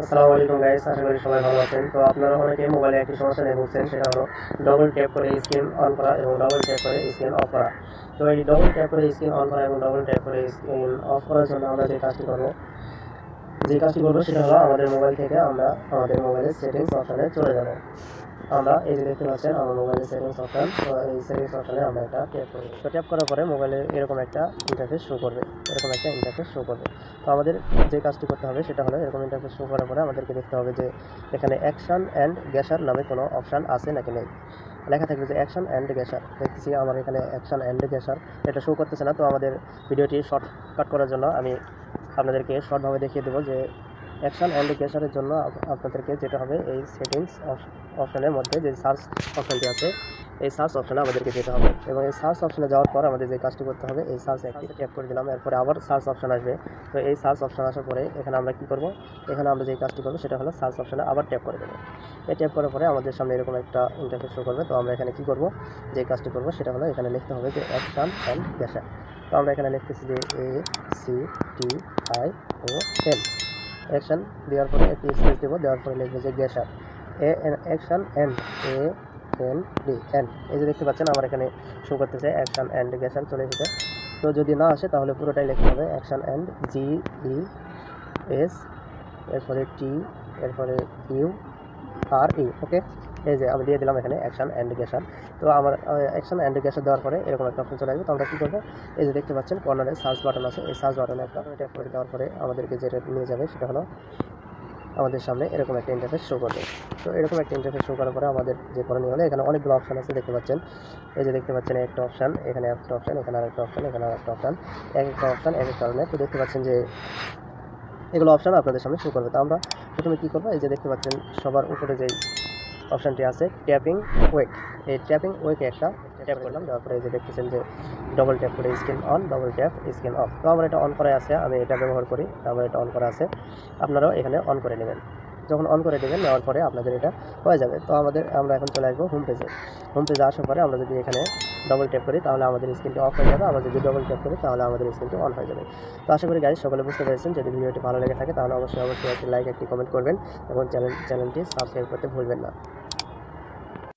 আসসালামু আলাইকুম গাইস আশা করি সবাই ভালো আছেন। তো আপনারা অনেকে মোবাইলে একটি সমস্যা নিয়ে ভুগছেন, সেটা হলো ডবল ট্যাপ করে স্ক্রিন অন করা এবং ডবল ট্যাপ করে স্ক্রিন অফ করা। তো এই ডবল ট্যাপ করে স্ক্রিন অন করা এবং ডবল ট্যাপ করে স্ক্রিন অফ করার জন্য আমরা যে কাজটি করব, যে কাজটি করব সেটা হলো আমাদের মোবাইল থেকে আমরা আমাদের মোবাইলের সেটিংস অপশানে চলে যাব। আমরা এই যে দেখতে পাচ্ছেন, আমার মোবাইলের সেটিংস অপশান এই সেটিংস অপশানে আমরা এটা ট্যাপ করি। তো ট্যাপ করার পরে মোবাইলে এরকম একটা ইন্টারফেস শো করবে, এরকম একটা ইন্টারফেস শো করবে। তো আমাদের যে কাজটি করতে হবে সেটা হলো এরকম ইন্টারফেস শো করার পরে আমাদেরকে দেখতে হবে যে এখানে অ্যাকশন অ্যান্ড গ্যাসার নামে কোনো অপশান আছে নাকি নেই। লেখা থাকবে যে অ্যাকশন অ্যান্ড গ্যাসার দেখতেছি আমার এখানে অ্যাকশন অ্যান্ড গ্যাসার এটা শো করতেছে না, তো আমাদের ভিডিওটি শর্টকাট করার জন্য আমি আপনাদেরকে শর্টভাবে দেখিয়ে দেবো যে অ্যাকশন অ্যান্ড গ্যাসারের জন্য আপনাদেরকে যেটা হবে এই সেটিংস অপশনের মধ্যে যে সার্চ অপশনটি আছে এই সার্চ অপশনে আমাদেরকে যেতে হবে এবং এই সার্চ অপশনে যাওয়ার পর আমাদের যে কাজটি করতে হবে, এই সার্চ একটি ট্যাপ করে দিলাম। এরপরে আবার সার্চ অপশন আসবে। তো এই সার্চ অপশন আসার পরে এখানে আমরা কি করব? এখানে আমরা যে কাজটি করব সেটা হলো সার্চ অপশনে আবার ট্যাপ করে দেবো। এই ট্যাপ করার পরে আমাদের সামনে এরকম একটা ইন্টারফেস শো করবে। তো আমরা এখানে কি করব? যে কাজটি করব সেটা হলো এখানে লিখতে হবে যে অ্যাকশন অ্যান্ড গ্যাসার তো আমরা এখানে লিখতেছি যে A C T I O N action দেওয়ার পরে একটি স্পেস দেবো। দেওয়ার পরে লিখবে যে gesture A action and A N D and এই যে দেখতে পাচ্ছেন, আমার এখানে শো করতেছে অ্যাকশন অ্যান্ড গ্যাসার চলে এসেছে। তো যদি না আসে, তাহলে পুরোটাই লিখতে হবে action and G E S এরপরে টি এরপরে ইউ আর ই ওকে এই যে আমি দিয়ে দিলাম এখানে অ্যাকশন অ্যান্ড গ্যাসার তো আমার অ্যাকশন অ্যান্ড গ্যাসার দেওয়ার পরে এরকম একটা অপশন চলে আসবে। তো আমরা কী করব? এই যে দেখতে পাচ্ছেন কর্নারে সার্চ বাটন আছে। এই সার্চ বাটনে একটা ট্যাপ করে দেওয়ার পরে আমাদেরকে যেটা নিয়ে যাবে সেটা হলো আমাদের সামনে এরকম একটা ইন্টারফেস শো করবে। তো এরকম একটা ইন্টারফেস শো করার পরে আমাদের যে করণীয় হলো, এখানে অনেকগুলো অপশন আছে, দেখতে পাচ্ছেন। এই যে দেখতে পাচ্ছেন, একটা অপশন এখানে একটা অপশন এখানে আরেকটা অপশন এখানে আরেকটা অপশন এক একটা অপশন এক এক কারণে তো দেখতে পাচ্ছেন যে এগুলো অপশন আপনাদের সামনে শো করবে। তো আমরা প্রথমে কী করব? এই যে দেখতে পাচ্ছেন, সবার উপরে যেই অপশানটি আছে ট্যাপিং ওয়েক এই ট্যাপিং ওয়েকে একটা ট্যাপ করলাম, দেওয়ার পরে যে দেখতেছেন যে ডবল ট্যাপ করে screen on double tap screen off তো আমার এটা অন করা আছে, আমি এটা ব্যবহার করি আমার এটা অন করা আছে। আপনারাও এখানে অন করে নেবেন। যখন অন করে দেবেন, নেওয়ার পরে আপনাদের এটা হয়ে যাবে। তো আমাদের, আমরা এখন চলে আসব হোম পেজে হোম পেজে আসার পরে আমরা যদি এখানে ডবল ট্যাপ করি, তাহলে আমাদের স্ক্রিনটি অফ হয়ে যাবে। আবার যদি ডবল ট্যাপ করি, তাহলে আমাদের স্ক্রিনটি অন হয়ে যাবে। তো আশা করি গাইজ সকলে বুঝতে পেরেছেন। যদি ভিডিওটি ভালো লেগে থাকে, তাহলে অবশ্যই অবশ্যই একটি লাইক একটি কমেন্ট করবেন এবং চ্যানেল চ্যানেলটি সাবস্ক্রাইব করতে ভুলবেন না।